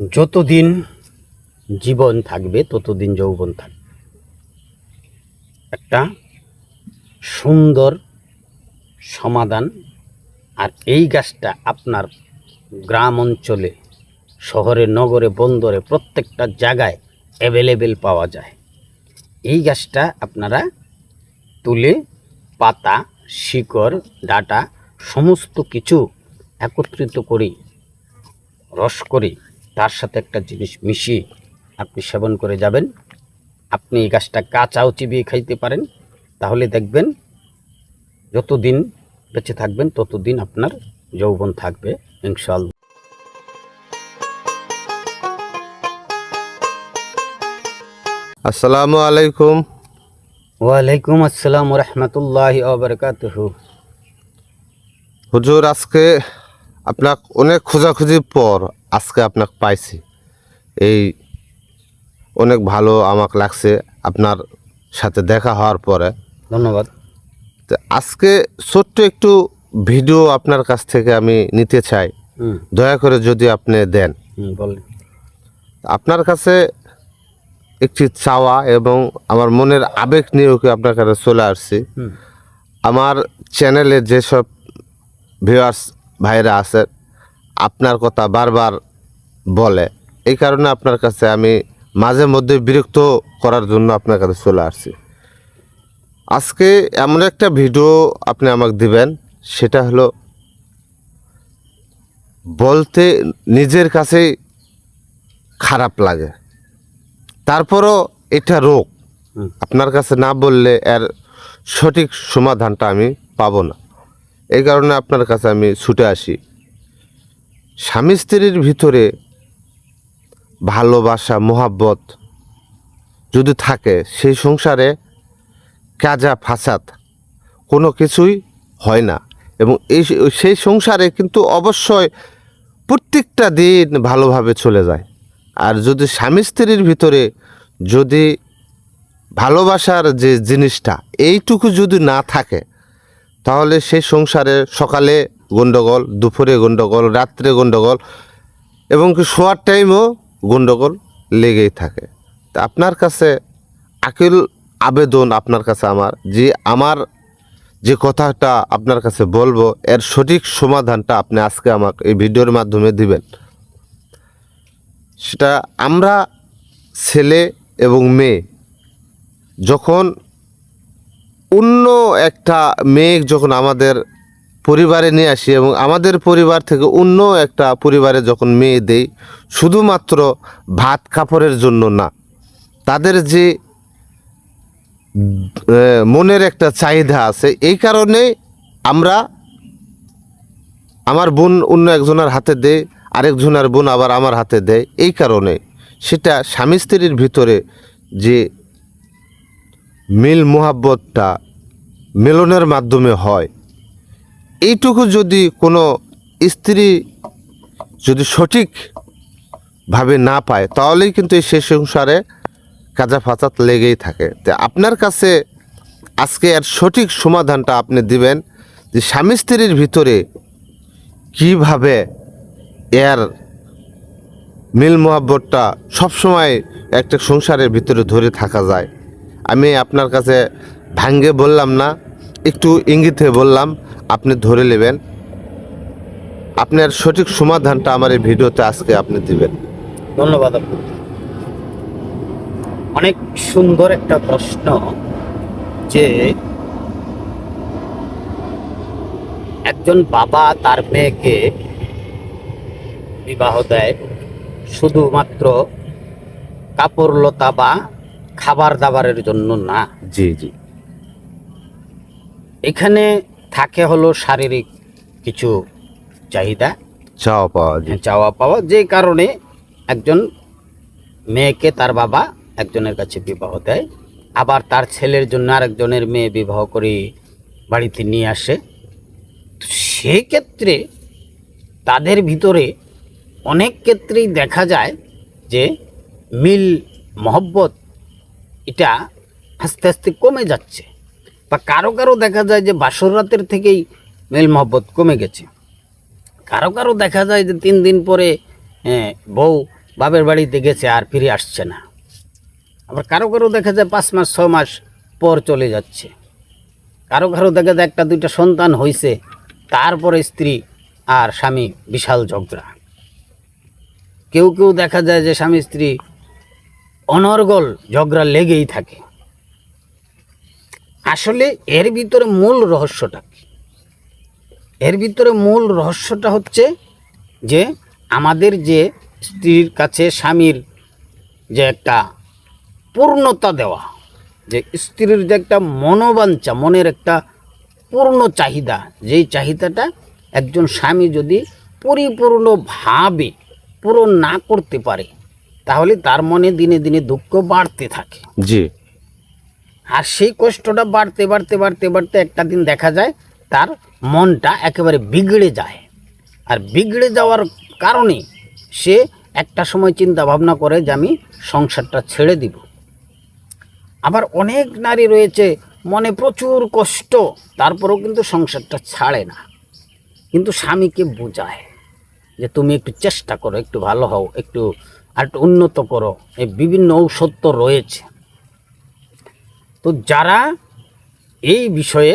যতদিন জীবন থাকবে, ততদিন যৌবন থাকবে। একটা সুন্দর সমাধান, আর এই গাছটা আপনার গ্রাম অঞ্চলে, শহরে, নগরে, বন্দরে, প্রত্যেকটা জায়গায় অ্যাভেলেবেল পাওয়া যায়। এই গাছটা আপনারা তুলে, পাতা, শিকড়, ডাটা, সমস্ত কিছু একত্রিত করি, রস করে তার সাথে একটা জিনিস মিশিয়ে আপনি সেবন করে যাবেন। আপনি এই গাছটা কাঁচাও চিবিয়ে খাইতে পারেন। তাহলে দেখবেন যতদিন বেঁচে থাকবেন ততদিন আপনার যৌবন থাকবে ইনশাল্লাহ আসসালামু আলাইকুম। ওয়ালাইকুম আসসালাম রহমতুল্লাহ ওবরকাতহ। হুজুর আজকে আপনার অনেক খোঁজাখুঁজির পর আজকে আপনাক পাইছি। এই অনেক ভালো আমাক লাগছে আপনার সাথে দেখা হওয়ার পরে। ধন্যবাদ। তো আজকে ছোট্ট একটু ভিডিও আপনার কাছ থেকে আমি নিতে চাই। দয়া করে যদি আপনি দেন। আপনার কাছে একটি চাওয়া এবং আমার মনের আবেগ নিয়েও কি আপনার কাছে চলে আসছি। আমার চ্যানেলে যেসব ভিউয়ার্স ভাইরা আছে আপনার কথা বারবার বলে। এই কারণে আপনার কাছে আমি মাঝে মধ্যে বিরক্ত করার জন্য আপনার কাছে চলে আসছি। আজকে এমন একটা ভিডিও আপনি আমাকে দিবেন সেটা হলো বলতে নিজের কাছেই খারাপ লাগে। তারপরও এটা রোগ। আপনার কাছে না বললে এর সঠিক সমাধানটা আমি পাবো না। এই কারণে আপনার কাছে আমি ছুটে আসি। স্বামী স্ত্রীর ভিতরে ভালোবাসা, মোহাব্বত যদি থাকে, সেই সংসারে কাজা ফাসাদ কোনো কিছুই হয় না। এবং এই সেই সংসারে কিন্তু অবশ্যই প্রত্যেকটা দিন ভালোভাবে চলে যায়। আর যদি স্বামী স্ত্রীর ভিতরে যদি ভালোবাসার যে জিনিসটা, এইটুকু যদি না থাকে, তাহলে সেই সংসারে সকালে গণ্ডগোল দুপুরে গণ্ডগোল রাত্রে গণ্ডগোল এবং কি শোয়ার টাইমও গণ্ডগোল লেগেই থাকে। তা আপনার কাছে আকিল আবেদন আপনার কাছে আমার যে আমার যে কথাটা আপনার কাছে বলব, এর সঠিক সমাধানটা আপনি আজকে আমাকে এই ভিডিওর মাধ্যমে দিবেন। সেটা আমরা ছেলে এবং মেয়ে, যখন অন্য একটা মেয়ে যখন আমাদের পরিবারে নিয়ে আসি এবং আমাদের পরিবার থেকে অন্য একটা পরিবারে যখন মেয়ে দেই, শুধুমাত্র ভাত কাপড়ের জন্য না, তাদের যে মনের একটা চাহিদা আছে, এই কারণে আমরা আমার বোন অন্য একজনের হাতে দেয় আরেকজনের বোন আবার আমার হাতে দেয়, এই কারণে সেটা স্বামী স্ত্রীর ভিতরে যে মিল মোহাব্বতটা মিলনের মাধ্যমে হয়। এইটুকু যদি কোনো স্ত্রী যদি সঠিকভাবে না পায়, তাহলেই কিন্তু এই সে সংসারে কাজা ফাঁচাত লেগেই থাকে। তো আপনার কাছে আজকে এর সঠিক সমাধানটা আপনি দিবেন যে স্বামী স্ত্রীর ভিতরে কীভাবে এর মিল মোহাব্বতটা সবসময় একটা সংসারের ভিতরে ধরে থাকা যায়। আমি আপনার কাছে ভাঙ্গে বললাম না একটু ইঙ্গিতে বললাম আপনি ধরে নেবেন। আপনার সঠিক সমাধানটা আমার এই ভিডিওতে আজকে আপনি দিবেন। ধন্যবাদ অনেক সুন্দর একটা প্রশ্ন যে একজন বাবা তার মেয়েকে বিবাহ দেয় শুধুমাত্র কাপড় লতা বা খাবার দাবারের জন্য না। জি জি। এখানে থাকে হলো শারীরিক কিছু চাহিদা। চাওয়া পাওয়া জি চাওয়া পাওয়া যে কারণে একজন মেয়েকে তার বাবা একজনের কাছে বিবাহ দেয় আবার তার ছেলের জন্য আরেকজনের মেয়ে বিবাহ করে বাড়িতে নিয়ে আসে। সেক্ষেত্রে তাদের ভিতরে অনেক ক্ষেত্রেই দেখা যায় যে মিল মহব্বত এটা আস্তে আস্তে কমে যাচ্ছে। বা কারও কারও দেখা যায় যে বাসর রাতের থেকেই মিল মহব্বত কমে গেছে। কারও কারও দেখা যায় যে তিন দিন পরে বউ বাপের বাড়িতে গেছে আর ফিরে আসছে না। আবার কারও কারও দেখা যায় পাঁচ মাস ছ মাস পর চলে যাচ্ছে। কারও কারও দেখা যায় একটা দুইটা সন্তান হয়েছে তারপরে স্ত্রী আর স্বামী বিশাল ঝগড়া। কেউ কেউ দেখা যায় যে স্বামী স্ত্রী অনর্গল ঝগড়া লেগেই থাকে। আসলে এর ভিতরে মূল রহস্যটা কি? এর ভিতরে মূল রহস্যটা হচ্ছে যে আমাদের যে স্ত্রীর কাছে স্বামীর যে একটা পূর্ণতা দেওয়া, যে স্ত্রীর যে একটা মনোবাঞ্ছা, মনের একটা পূর্ণ চাহিদা, যেই চাহিদাটা একজন স্বামী যদি পরিপূর্ণভাবে পূরণ না করতে পারে, তাহলে তার মনে দিনে দিনে দুঃখ বাড়তে থাকে। জি। আর সেই কষ্টটা বাড়তে বাড়তে বাড়তে বাড়তে একটা দিন দেখা যায়, তার মনটা একেবারে বিগড়ে যায়। আর বিগড়ে যাওয়ার কারণে সে একটা সময় চিন্তা ভাবনা করে যে আমি সংসারটা ছেড়ে দিব। আবার অনেক নারী রয়েছে, মনে প্রচুর কষ্ট, তারপরেও কিন্তু সংসারটা ছাড়ে না। কিন্তু স্বামীকে বোঝায় যে তুমি একটু চেষ্টা করো, একটু ভালো হও, একটু, আর একটু উন্নত করো। এই বিভিন্ন ঔষধ তো রয়েছে। তো যারা এই বিষয়ে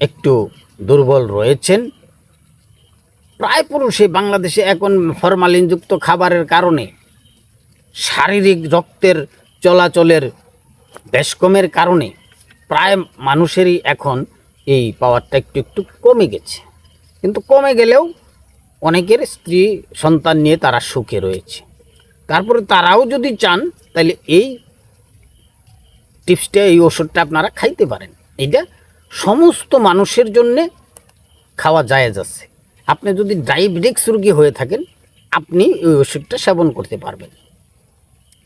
একটু দুর্বল রয়েছেন, প্রায় পুরুষই বাংলাদেশে এখন ফরমালিনযুক্ত খাবারের কারণে শারীরিক রক্তের চলাচলের বেশ কমের কারণে প্রায় মানুষেরই এখন এই পাওয়ারটা একটু একটু কমে গেছে। কিন্তু কমে গেলেও অনেকের স্ত্রী, সন্তান নিয়ে তারা সুখে রয়েছে। তারপরে তারাও যদি চান, তাহলে এই টিপসটা, এই ওষুধটা আপনারা খাইতে পারেন। এটা সমস্ত মানুষের জন্যে খাওয়া জায়েজ আছে। আপনি যদি ডায়াবেটিক্স রোগী হয়ে থাকেন, আপনি ওই ওষুধটা সেবন করতে পারবেন।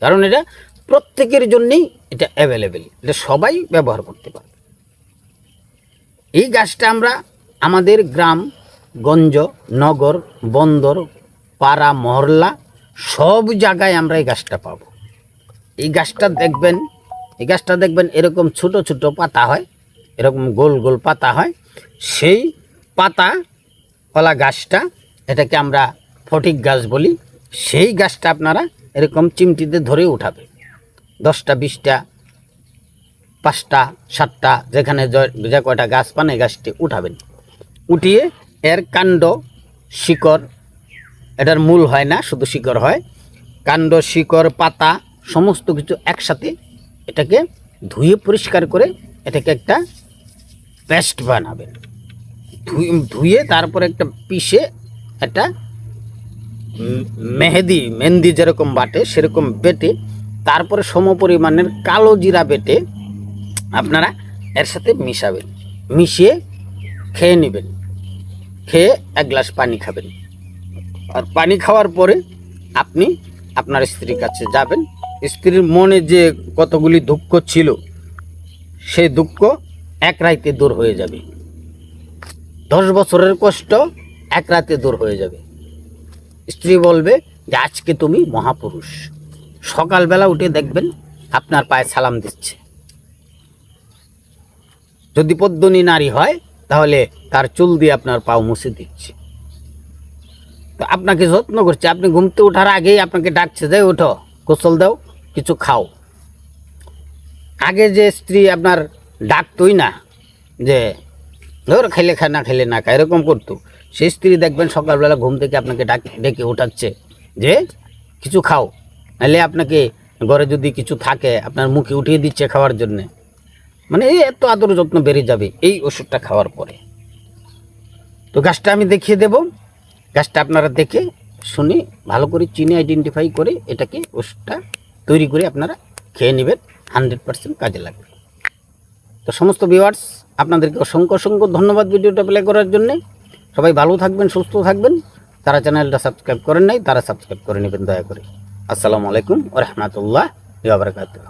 কারণ এটা প্রত্যেকের জন্যেই এটা অ্যাভেলেবেল এটা সবাই ব্যবহার করতে পারবে। এই গাছটা আমরা আমাদের গ্রাম, গঞ্জ, নগর, বন্দর, পাড়া, মহল্লা সব জায়গায় আমরা এই গাছটা পাবো। এই গাছটা দেখবেন এই গাছটা দেখবেন এরকম ছোট ছোট পাতা হয়, এরকম গোল গোল পাতা হয়। সেই পাতা কলা গাছটা, এটাকে আমরা ফটিক গাছ বলি, সেই গাছটা আপনারা এরকম চিমটিতে ধরে উঠাবে। দশটা, বিশটা, পাঁচটা, সাতটা, যেখানে য- কয়টা গাছ পান এই গাছটি উঠাবেন। উঠিয়ে এর কাণ্ড শিকড়, এটার মূল হয় না, শুধু শিকড় হয়। কাণ্ড, শিকড়, পাতা, সমস্ত কিছু একসাথে এটাকে ধুয়ে পরিষ্কার করে এটাকে একটা পেস্ট বানাবেন। ধুয়ে তারপরে একটা পিষে একটা মেহেদি, মেহেন্দি যেরকম বাটে সেরকম বেটে তারপরে সম পরিমাণের কালো জিরা বেটে আপনারা এর সাথে মিশাবেন। মিশিয়ে খেয়ে নেবেন। খেয়ে এক গ্লাস পানি খাবেন। আর পানি খাওয়ার পরে আপনি আপনার স্ত্রীর কাছে যাবেন। স্ত্রীর মনে যে কতগুলি দুঃখ ছিল, সেই দুঃখ এক রাইতে দূর হয়ে যাবে। দশ বছরের কষ্ট এক রাতে দূর হয়ে যাবে। স্ত্রী বলবে যে, আজকে তুমি মহাপুরুষ। সকালবেলা উঠে দেখবেন আপনার পায়ে সালাম দিচ্ছে। যদি পদ্মনী নারী হয়, তাহলে তার চুল দিয়ে আপনার পাও মুছে দিচ্ছে। তো আপনাকে যত্ন করছে। আপনি ঘুমতে ওঠার আগেই আপনাকে ডাকছে যে ওঠো, গোসল দাও। কিছু খাও। আগে যে স্ত্রী আপনার ডাকতোই না, যে ধর খেলে খা, না খেলে না খা, এরকম করতো। সেই স্ত্রী দেখবেন সকালবেলা ঘুম থেকে আপনাকে ডাক, ডেকে ওঠাচ্ছে যে, কিছু খাও। নাহলে আপনাকে ঘরে যদি কিছু থাকে, আপনার মুখে উঠিয়ে দিচ্ছে খাওয়ার জন্যে। মানে এই এত আদর যত্ন বেড়ে যাবে এই ওষুধটা খাওয়ার পরে। তো গাছটা আমি দেখিয়ে দেব। গাছটা আপনারা দেখে শুনে ভালো করে চিনে আইডেন্টিফাই করে এটাকে ওষুধটা তৈরি করে আপনারা খেয়ে নেবেন হান্ড্রেড পার্সেন্ট কাজে লাগবে। তো সমস্ত ভিউয়ার্স আপনাদেরকে অসংখ্য অসংখ্য ধন্যবাদ ভিডিওটা প্লে করার জন্যে। সবাই ভালো থাকবেন, সুস্থ থাকবেন। তারা চ্যানেলটা সাবস্ক্রাইব করেন নাই, তারা সাবস্ক্রাইব করে নেবেন দয়া করে। আসসালামু আলাইকুম রহমতুল্লাহ বারকাতুহ।